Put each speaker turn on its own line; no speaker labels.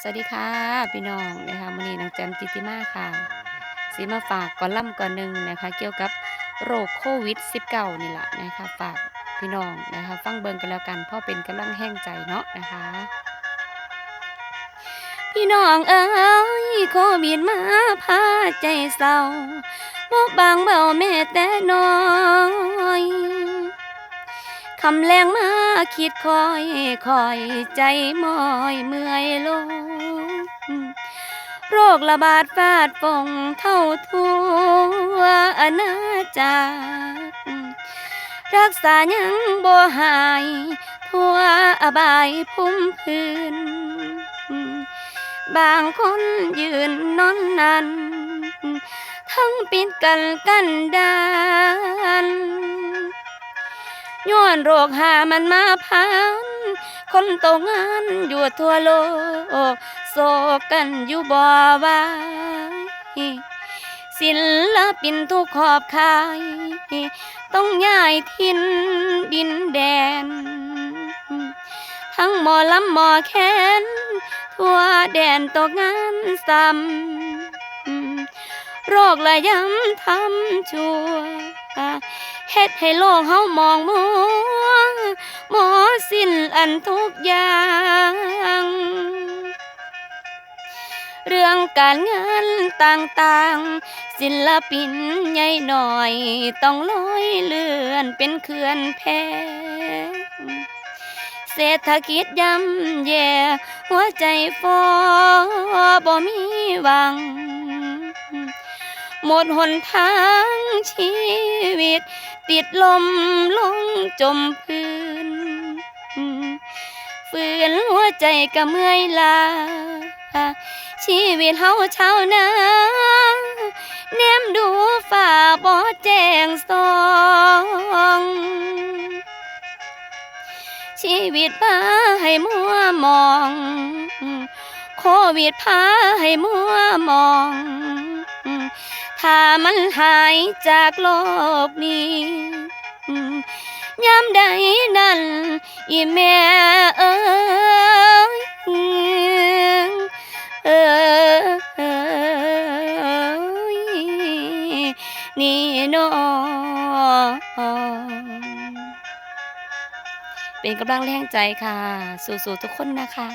สวัสดีค่ะพี่น้องนะคะมื้อนี้น้องแจมจิติมาค่ะสีมาฝากก่อนล่ำก่อนหนึ่งนะคะ เกี่ยวกับโรคโควิด -19 นี่แหละนะคะ ฝากพี่น้องนะคะ ฟังเบิงกันแล้วกันพ่อเป็นกำลังแห้งใจเนาะนะคะ พี่น้องเอ้ยโควิดมาพาใจเศร้าบ่บางเบาแม่แต่น้อยคำแรงมา คิดคอยคอยใจมอยเมื่อยลง โรคระบาดฟาดฟงเท่าทั่วอาณาจักรรักษายังบ่หาย ทั่วอบายพุ่มพื้น บางคนยืนนอนนันทั้งปิดกันกันดา อนโรคหามันมาพัน คนตกงานอยู่ทั่วโลก โศกกันอยู่บ่ไหวศิลปินทุกขอบคาย ต้องย้ายทินดินแดน ทั้งหมอลำหมอแคนทั่วแดนตกงานซ้ำโรคละย้ำทำชั่ว เฮ็ดให้โลกเฮามองมัวหมอสิ้นอันทุกอย่าง เรื่องการงานต่างๆ ศิลปินใหญ่หน่อย ต้องลอยเลื่อนเป็นเขื่อนแพเศรษฐกิจย่ำแย่ หัวใจฟอบ่มีหวัง หมดหนทางชีวิต ติดลมลงจมพื้นฝืนหัวใจก็เมื่อยลา ชีวิตเฮาเช้านาแนมดูฝ่าบ่แจ้งสองชีวิตพาให้มัวมอง โควิดพาให้มัวมอง ถ้ามันหายจากโลกนี้ยามใดนั้นอีแม่เอ้ยเอ้ยนี่นอเป็นกำลังแรงใจค่ะ สู่ๆทุกคนนะคะ